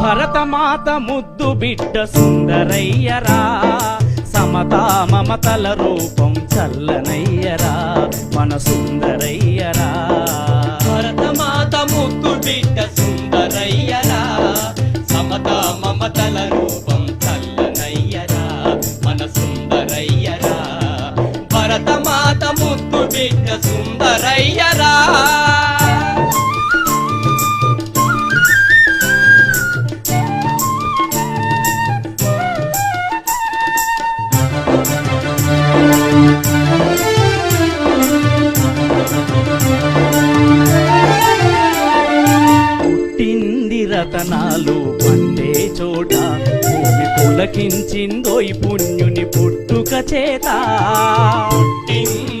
భరతమాత ముద్దు బిడ్డ సుందరయ్యరా సమతా మమతల రూపం చల్లనయ్యరా మన సుందరయ్యరా. భరతమాత ముద్దు బిడ్డ సుందరయ్యరా సమత మమతల రూపం చల్లనయ్యరా మన సుందరయ్యరా. భరతమాత ముద్దు బిడ్డ సుందరయ్యరా పుట్టింది రతనాలు పండే చోట. భూమి పులకించిందోయ్ పుణ్యుని పుట్టుక చేత. పుట్టింది